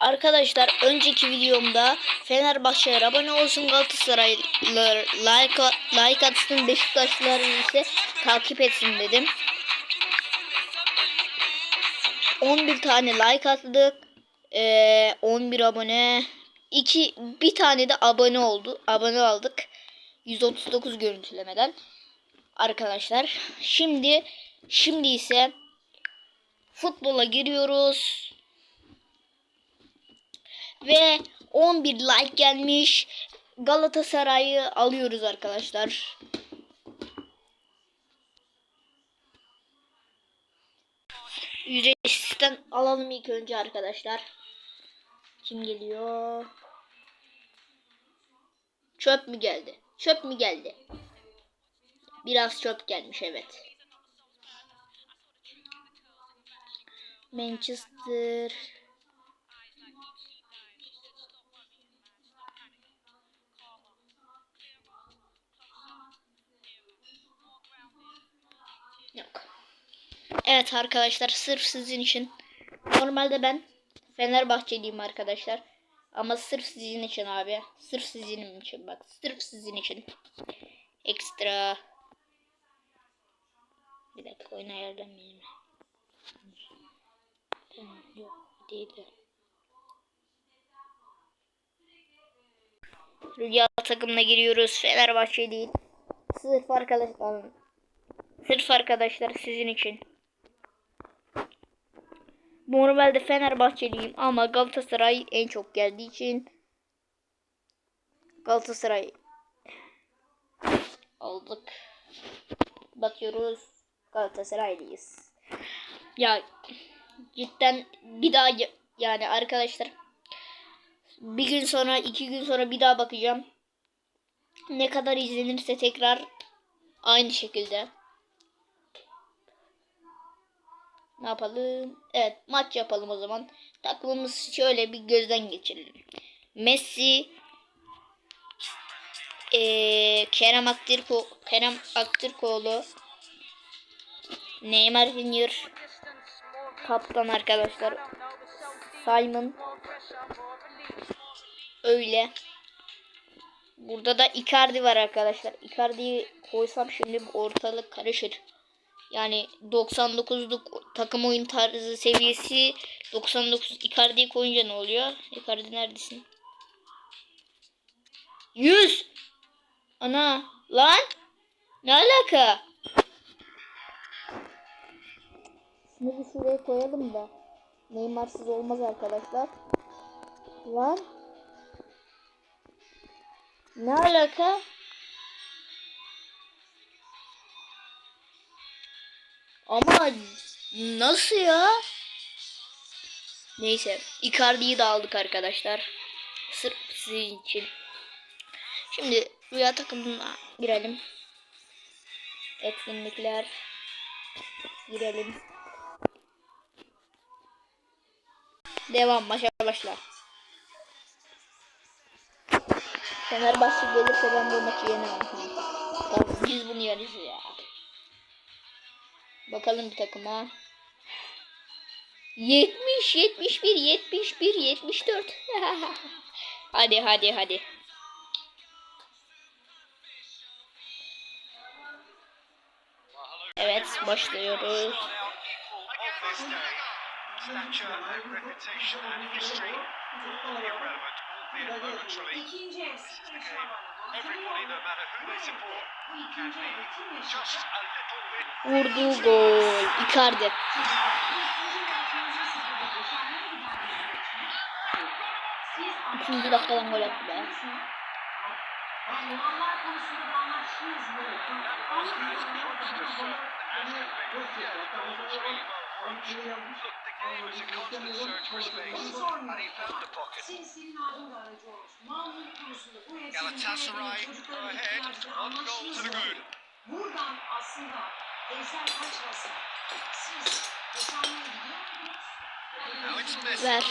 Arkadaşlar önceki videomda Fenerbahçe'ye abone olsun Galatasaraylılar like, like atsın Beşiktaşlılar ise takip etsin dedim. 11 tane like attık. Ee, 11 abone. 2 bir tane de abone oldu. Abone aldık. 139 görüntülemeden. Arkadaşlar şimdi şimdi ise futbola giriyoruz. Ve 11 like gelmiş. Galatasaray'ı alıyoruz arkadaşlar. Ücretsizden alalım ilk önce arkadaşlar. Kim geliyor? Çöp mü geldi? Çöp mü geldi? Biraz çöp gelmiş evet. Manchester Evet arkadaşlar sırf sizin için. Normalde ben Fenerbahçeliyim arkadaşlar. Ama sırf sizin için abi. Sırf sizin için bak. Sırf sizin için. Ekstra. Bir dakika oyun ayarlamayayım. Tamam. Rüya takımına giriyoruz. Fenerbahçe değil. Sırf arkadaşlar. Sırf arkadaşlar sizin için. Normalde Fenerbahçeliyim ama Galatasaray en çok geldiği için Galatasaray aldık. Bakıyoruz Galatasaraylıyız. Ya cidden bir daha ya- yani arkadaşlar bir gün sonra iki gün sonra bir daha bakacağım. Ne kadar izlenirse tekrar aynı şekilde. Ne yapalım? Evet maç yapalım o zaman. Takımımız şöyle bir gözden geçirelim. Messi eee, Kerem Aktürko Kerem Aktürkoğlu Neymar Junior Kaptan arkadaşlar Simon Öyle Burada da Icardi var arkadaşlar. Icardi'yi koysam şimdi ortalık karışır. Yani 99'luk takım oyun tarzı seviyesi 99 Icardi'yi koyunca ne oluyor? Icardi neredesin? 100 Ana lan ne alaka? Şunu bir şuraya koyalım da Neymar'sız olmaz arkadaşlar. Lan ne alaka? Ama nasıl ya? Neyse. Icardi'yi de aldık arkadaşlar. Sırf sizin için. Şimdi rüya takımına girelim. Etkinlikler. Girelim. Devam maça başla. Fenerbahçe gelirse ben bu maçı yenemem. Biz bunu yeneriz ya. Bakalım bir takıma. 70, 71, 71, 74. hadi hadi hadi. Evet başlıyoruz. İkinci Vurduğu gol. Icardi. Üçüncü dakikadan gol attı be. Galatasaray go ahead, one goal to the good. Buradan aslında eser kaçmasın. Siz? Now it's Messi. Ver.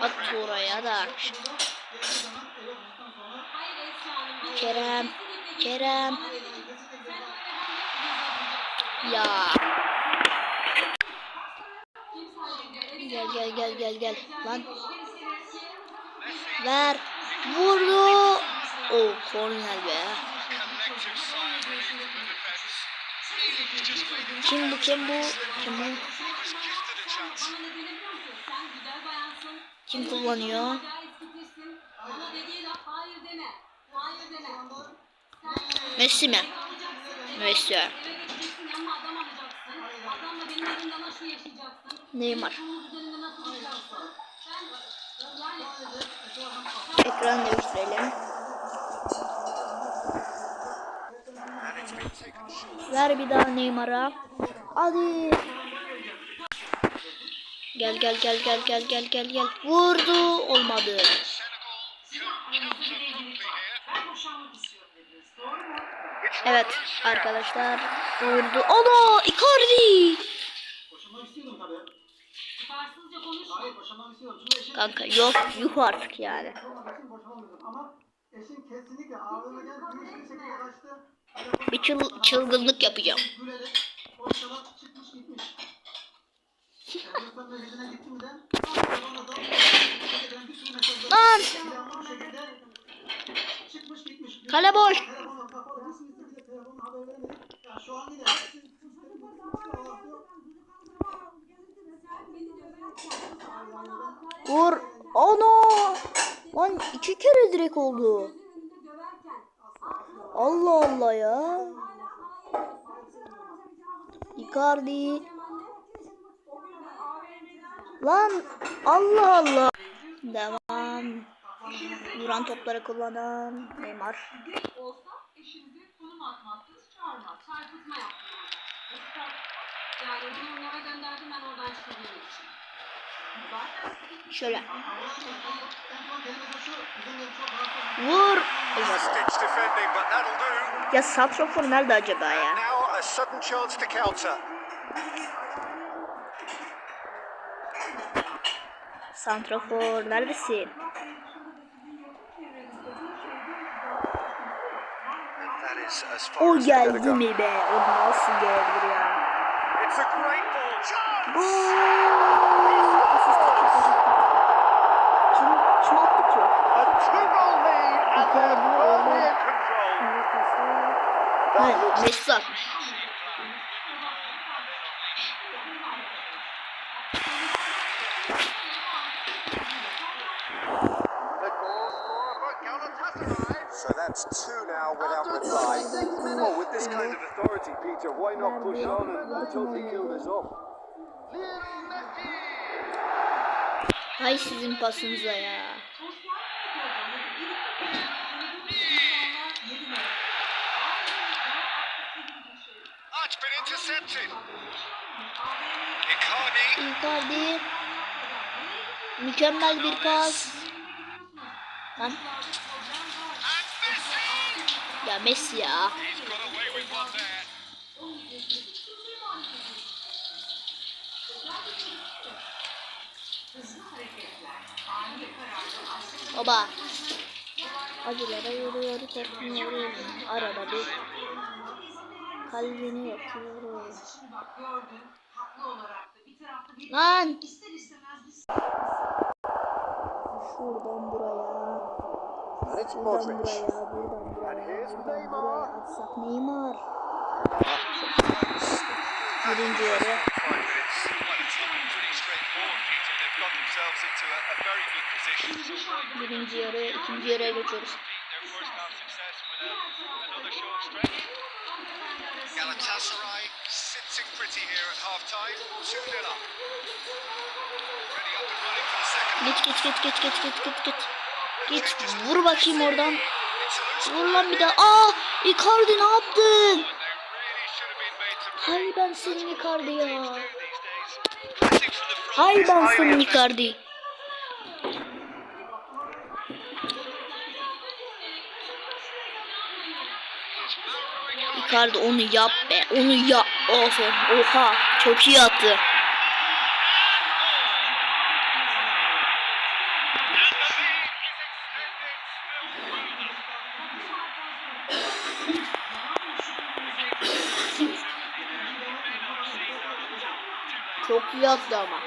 At oraya da. Kerem. Kerem. Ya. Gel gel gel gel gel. Lan. Ver. Vurdu. O korner Kim bu kim bu? Kim bu? Kim kullanıyor? Hala eskitirsin. Bana dediği laf hayır deme. Hayır deme. Sen Messi mi? alacaksın. Messi. Eve gideceksin yanına adam alacaksın. Adamla benim evimde nasıl yaşayacaksın? Neymar. Bunun üzerinde nasıl olacaksın? Sen yani Ekran değiştirelim. And it's been taken short. Ver bir daha Neymar'a. Hadi. Gel gel gel gel gel gel gel gel. Vurdu. Olmadı. Evet arkadaşlar. Vurdu. Ana Icardi. Kanka yok yuh artık yani. eşim kesinlikle ağzına gel şekilde kaçtı. Telefonu- Bir çıl- çılgınlık yapacağım. Lan! Kale boş. Vur. Ana. Lan iki kere direkt oldu. Allah Allah ya. Icardi. Lan Allah Allah. Devam. Duran topları kullanan Neymar. Yani onlara gönderdim ben oradan çıkabilmek için. Şöyle. Vur. Ya Santrofor nerede acaba ya? Santrofor neredesin? O geldi mi be? O nasıl gelebilir ya? It's a great ball. Chance! Gol! Kim, kim attı ki? A two-goal lead, and they're Icardi firmly orada. in control. Hayır, Messi atmış. So that's two now without reply. Well, with this kind of authority, Peter, why not push on and, and totally kill this off? Hay sizin pasınıza ya. Icardi. Mükemmel bir pas. Lan ya Messi ya. Baba. Acılara yürüyor, korkmuyorum. Arada bir kalbini yakıyorum. Şimdi bak gördün haklı olarak da bir tarafta bir Lan ister istemez bir şuradan buraya. Buradan buraya, buradan buraya. Buradan buraya atsak Neymar. Birinci yarı. Birinci yarı, ikinci yarıya geçiyoruz. Galatasaray sitting pretty here at half time. 2 0 up. Ready up and running for the second Git git git git git git git git. Git vur bakayım oradan. Vur lan bir daha. Aa Icardi ne yaptın? Hay ben senin Icardi ya. Hay ben senin. Icardi. Icardi onu yap be. Onu yap. Aferin. Oha. Çok iyi attı. Çok iyi attı ama.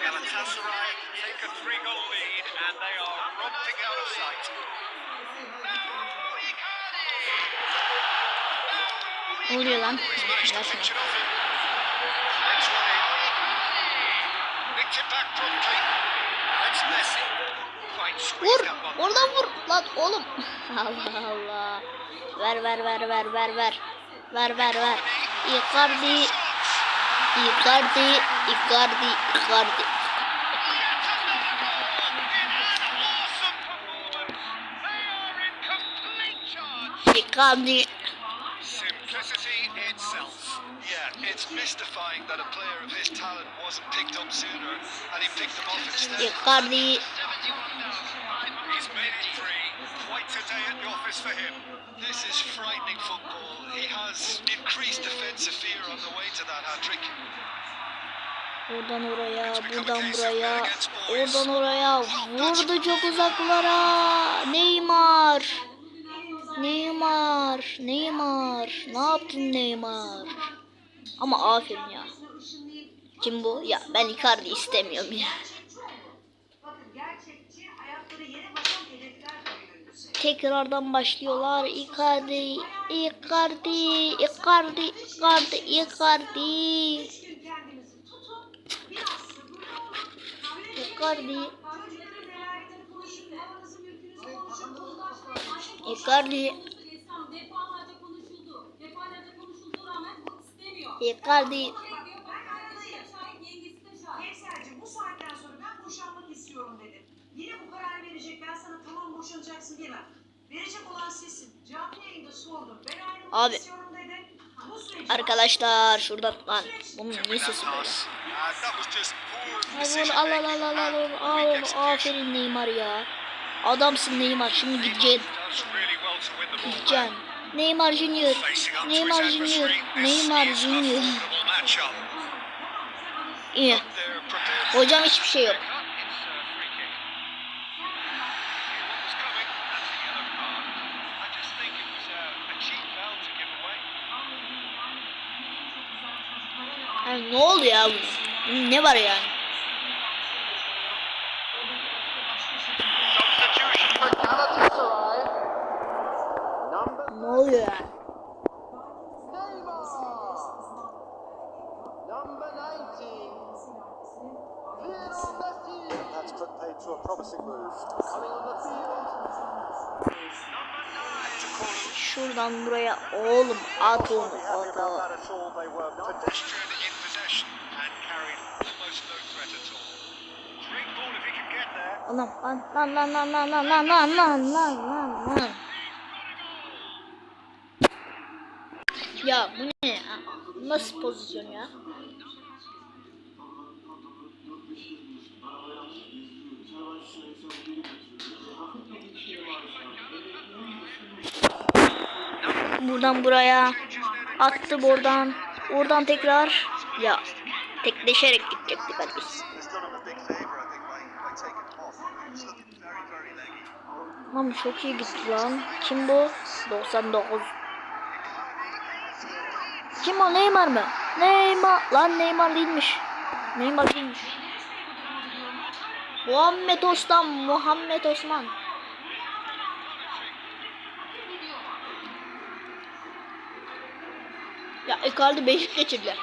Galatasaray take a three-goal lead and they are romping out of sight. Ne oluyor lan? Managed to Nasıl? pinch it off him. Flips one in. Nicked it back promptly. It's Messi. Fine Vur. Oradan vur. Lan oğlum. Allah Allah. Ver ver ver ver ver ver. Ver ver ver. Icardi. Icardi. Icardi. Icardi. Charge. Icardi. Simplicity itself. Yeah, it's mystifying that a player of his talent wasn't picked up sooner and he picked them off instead. Icardi. He's made it three. Quite a day at the office for him. This is frightening football. He has increased defensive fear on the way to that hat trick. Buradan oraya, buradan buraya, oradan oraya. Vurdu çok uzaklara. Neymar. Neymar. Neymar. Ne yaptın Neymar? Ama aferin ya. Kim bu? Ya ben Icardi istemiyorum ya. Tekrardan başlıyorlar. Icardi, Icardi, Icardi, Icardi, Icardi. Icardi, Icardi, Defalarca konuşuldu. Defalarca konuşulduğu rağmen bu istemiyor. Icardi. Nevser'cim bu saatten sonra ben boşanmak istiyorum dedim. Yine bu karar verecek. Ben sana tamam boşanacaksın diyemem. Verecek olan sensin. Canlı yayında sordum. Ben ayrılmak Abi. istiyorum dedim. Bu süreci Arkadaşlar şurada lan bunun niye sesi böyle? Uh, just poor Al al al al al al al aferin Neymar ya. Adamsın Neymar şimdi gideceksin. Gideceksin. Neymar Junior. Neymar Junior. Neymar Junior. İyi. Hocam hiçbir şey yok. Yani ne oldu ya? Ne var yani? Şuradan buraya oğlum at onu orada. Anam lan lan lan lan lan lan lan lan lan lan lan lan. Ya bu ne Nasıl pozisyon ya? Buradan buraya attı buradan. Oradan tekrar ya tekleşerek gidecektik hadi biz. Lan çok iyi gitti lan. Kim bu? 99. Kim o Neymar mı? Neymar. Lan Neymar değilmiş. Neymar değilmiş. Muhammed Osman. Muhammed Osman. Ya Icardi beşik geçirdiler.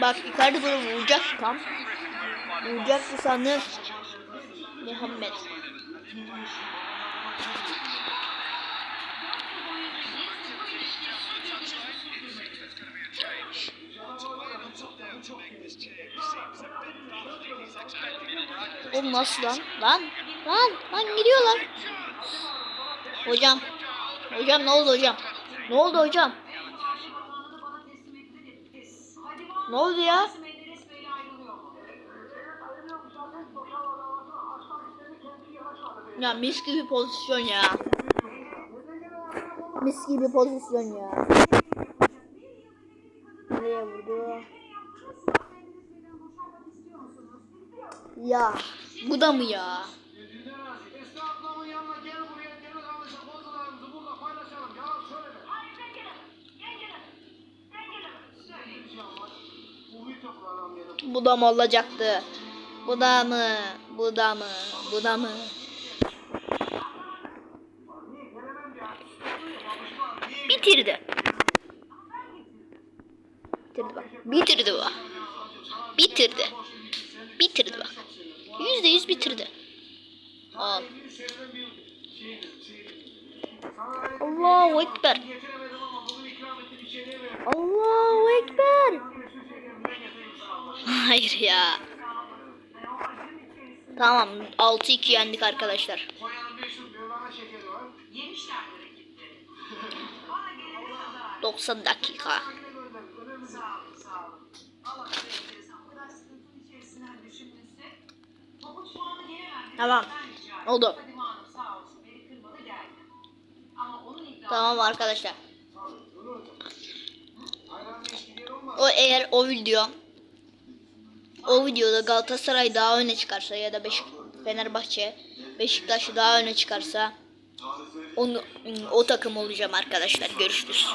Bak Icardi bunu vuracak tam. Vuracak bu sahne Muhammed. O nasıl lan? Lan! Lan! Lan giriyorlar. Hocam. Hocam ne oldu hocam? Ne oldu hocam? Ne oldu ya? Ya mis gibi pozisyon ya. Mis gibi pozisyon ya. Nereye vurdu? Ya bu da mı ya? Bu da mı olacaktı? Bu da mı? Bu da mı? Bu da mı? Bitirdi. Bitirdi bak. Bitirdi bak. Bitirdi. Bitirdi bak. Yüzde yüz bitirdi. Al. Allahu Ekber. Allahu Ekber. Hayır ya. Tamam 6-2 yendik arkadaşlar. 90 dakika. Tamam. Oldu. Tamam arkadaşlar. O eğer o video o videoda Galatasaray daha öne çıkarsa ya da Beşik Fenerbahçe Beşiktaş'ı daha öne çıkarsa onu o takım olacağım arkadaşlar. Görüşürüz.